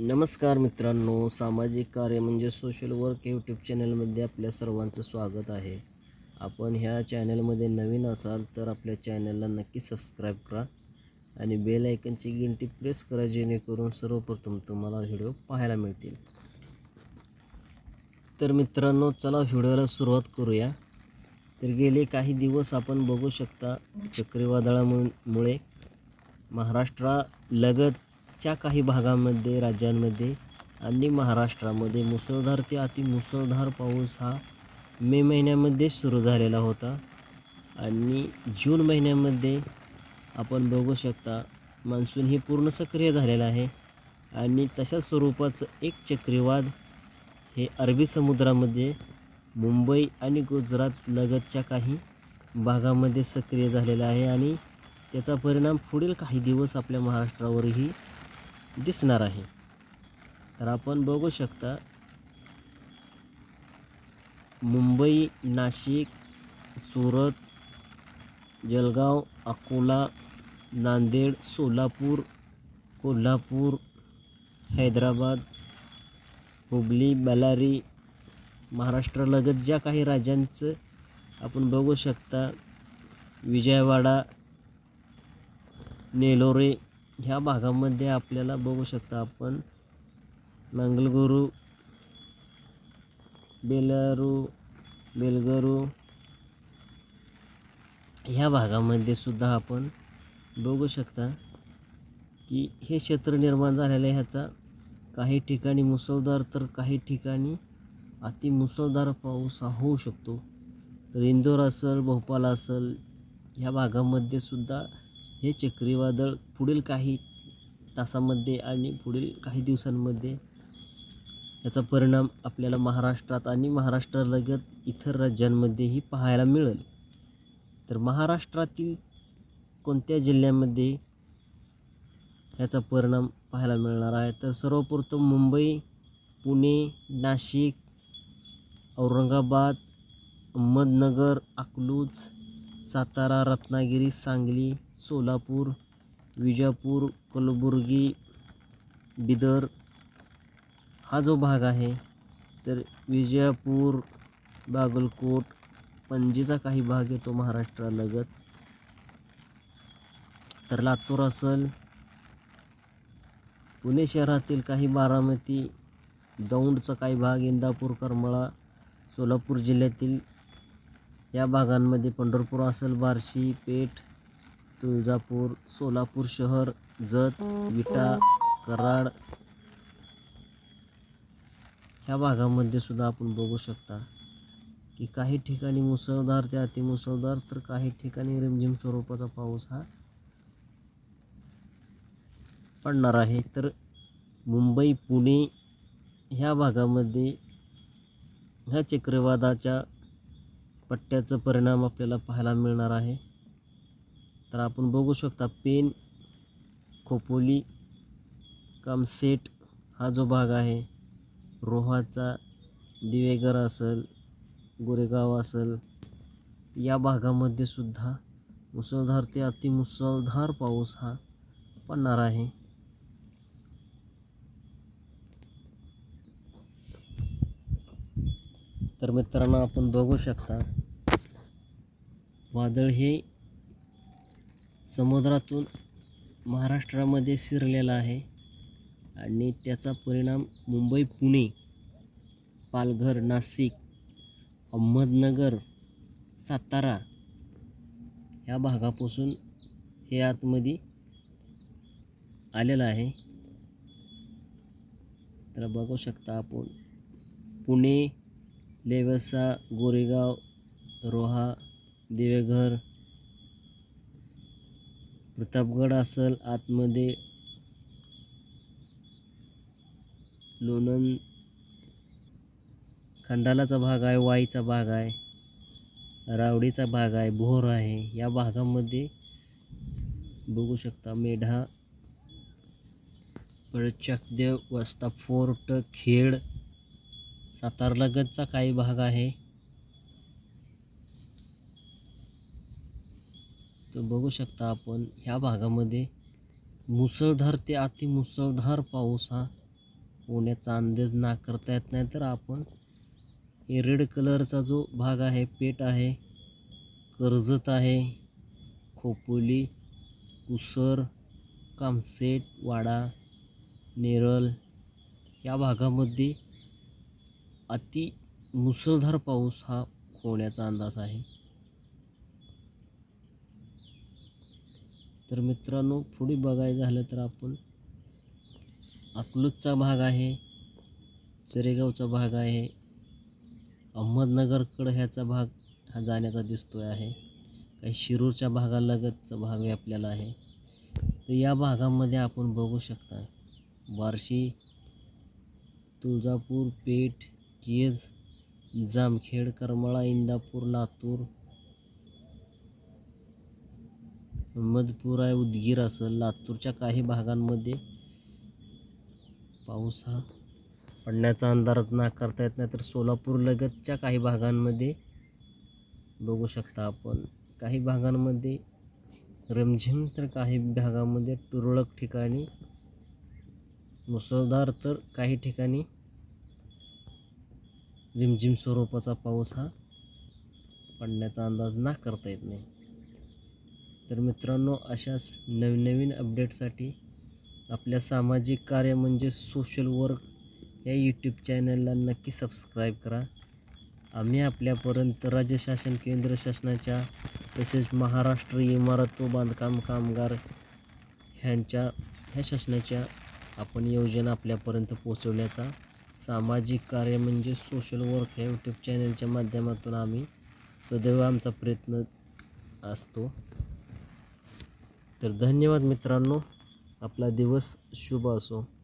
नमस्कार मित्रांनो सामाजिक कार्य म्हणजे सोशल वर्क यूट्यूब चॅनलमध्ये आपल्या सर्वांचं स्वागत आहे. आपण ह्या चॅनलमध्ये नवीन असाल तर आपल्या चॅनलला नक्की सबस्क्राईब करा आणि बेल आयकनची गिंटी प्रेस करा जेणेकरून सर्वप्रथम तुम्हाला व्हिडिओ पाहायला मिळतील. तर मित्रांनो चला व्हिडिओला सुरुवात करूया. तर गेले काही दिवस आपण बघू शकता चक्रीवादळामुळे च्या काही भागामध्ये राज्यांमध्ये आणि महाराष्ट्रामध्ये मुसळधार ते अति मुसळधार पाऊस हा मे महिन्यामध्ये सुरू झालेला होता. आणि जून महिन्यामध्ये आपण बघू शकता मान्सून ही पूर्ण सक्रिय झालेला आहे. आणि तशा स्वरूपाचं एक चक्रीवाद हे अरबी समुद्रामध्ये मुंबई आणि गुजरात लगतच्या काही भागामध्ये सक्रिय झालेला आहे. आणि त्याचा परिणाम पुढील काही दिवस आपल्या महाराष्ट्रावरही दिसणार आहे. तर आपण बघू शकता मुंबई नाशिक सुरत जळगाव अकोला नांदेड सोलापूर कोल्हापूर हैदराबाद हुबली बेलारी महाराष्ट्रालगत ज्या काही राज्यांचं आपण बघू शकता विजयवाडा नेलोरे ह्या भागामध्ये आपल्याला बघू शकता आपण मंगलगुरू बेलारू बेलगरू ह्या भागामध्ये सुद्धा आपण बघू शकता की हे क्षेत्र निर्माण झालेलं आहे. ह्याचा काही ठिकाणी मुसळधार तर काही ठिकाणी अति मुसळधार पाऊस हा होऊ शकतो. तर इंदोर असेल भोपाळ असेल ह्या भागामध्ये सुद्धा हे चक्रीवादळ पुढील काही तासामध्ये आणि पुढील काही दिवसांमध्ये याचा परिणाम आपल्याला महाराष्ट्रात आणि महाराष्ट्रालगत इतर राज्यांमध्येही पाहायला मिळेल. तर महाराष्ट्रातील कोणत्या जिल्ह्यामध्ये ह्याचा परिणाम पाहायला मिळणार आहे? तर सर्वप्रथम मुंबई पुणे नाशिक औरंगाबाद अहमदनगर अकलूज सातारा रत्नागिरी सांगली सोलापूर विजापूर कलबुर्गी बिदर हा जो भाग आहे तर विजयापूर बागलकोट पणजीचा काही भाग येतो महाराष्ट्रालगत. तर लातूर असेल पुणे शहरातील काही बारामती दौंडचा काही भाग इंदापूर करमळा सोलापूर जिल्ह्यातील या भागांमध्ये पंढरपूर असेल बार्शी पेठ तुळजापूर सोलापूर शहर जत विटा कराड ह्या भागामध्ये सुद्धा आपण बघू शकता की काही ठिकाणी मुसळधार ते अतिमुसळधार तर काही ठिकाणी रिमझिम स्वरूपाचा पाऊस हा पडणार आहे. तर मुंबई पुणे ह्या भागामध्ये ह्या चक्रीवादाच्या पट्ट्याचा परिणाम आपल्याला पाहायला मिळणार आहे. तर आपण बघू शकता पेन खोपोली कामसेट हा जो भाग आहे रोहाचा दिवेगर असेल गोरेगाव असेल या भागामध्ये सुद्धा मुसळधार ते अतिमुसळधार पाऊस हा पडणार आहे. तर मित्रांनो आपण बघू शकता वादळ हे समुद्रातून महाराष्ट्रामध्ये शिरलेला आहे आणि त्याचा परिणाम मुंबई पुणे पालघर नाशिक अहमदनगर सातारा ह्या भागापासून हे आतमध्ये आलेलं आहे. तर बघू शकता आपण पुणे लेवसा गोरेगाव रोहा देवेघर प्रतापगड असेल आतमध्ये लोणंद खंडालाचा भाग आहे वाईचा भाग आहे रावडीचा भाग आहे भोर आहे. या भागामध्ये बघू शकता मेढा परचकदेव वस्ता फोर्ट खेड सातारलगतचा काही भाग आहे. तर बघू शकता आपण ह्या भागामध्ये मुसळधार ते अतिमुसळधार पाऊस हा होण्याचा अंदाज नाकारता येत नाही. तर आपण हे रेड कलरचा जो भाग आहे पेट आहे कर्जत आहे खोपोली कुसर कामसेट वाडा नेरळ या भागामध्ये अति मुसळधार पाऊस हा होण्याचा अंदाज आहे. तर मित्रांनो पुढे बघायचं झालं तर आपण अकलूजचा भाग आहे चरेगावचा भाग आहे अहमदनगरकडं ह्याचा भाग हा जाण्याचा दिसतोय आहे. काही शिरूरच्या भागालगतचा भाग व्यापलेला आहे. तर या भागामध्ये आपण बघू शकता बार्शी तुळजापूर पेठ केज जामखेड करमाळा इंदापूर लातूर अहमदपूर आहे उदगीर असेल लातूरच्या काही भागांमध्ये पाऊस हा पडण्याचा अंदाज नाकारता येत नाही. तर सोलापूर लगतच्या काही भागांमध्ये बघू शकता आपण. काही भागांमध्ये रमझिम तर काही भागामध्ये तुरळक ठिकाणी मुसळधार तर काही ठिकाणी रिमझिम स्वरूपाचा पाऊस हा पडण्याचा अंदाज नाकारता येत नाही. तर मित्रांनो अशाच नवनवीन अपडेटसाठी आपल्या सामाजिक कार्य म्हणजे सोशल वर्क या यूट्यूब चॅनलला नक्की सबस्क्राईब करा. आम्ही आपल्यापर्यंत राज्य शासन केंद्र शासनाच्या तसेच महाराष्ट्र इमारत व बांधकाम कामगार ह्यांच्या ह्या शासनाच्या आपण योजना आपल्यापर्यंत पोचवण्याचा सामाजिक कार्य म्हणजे सोशल वर्क ह्या यूट्यूब चॅनलच्या माध्यमातून आम्ही सदैव आमचा प्रयत्न असतो. तर धन्यवाद मित्रांनो. आपला दिवस शुभ असो.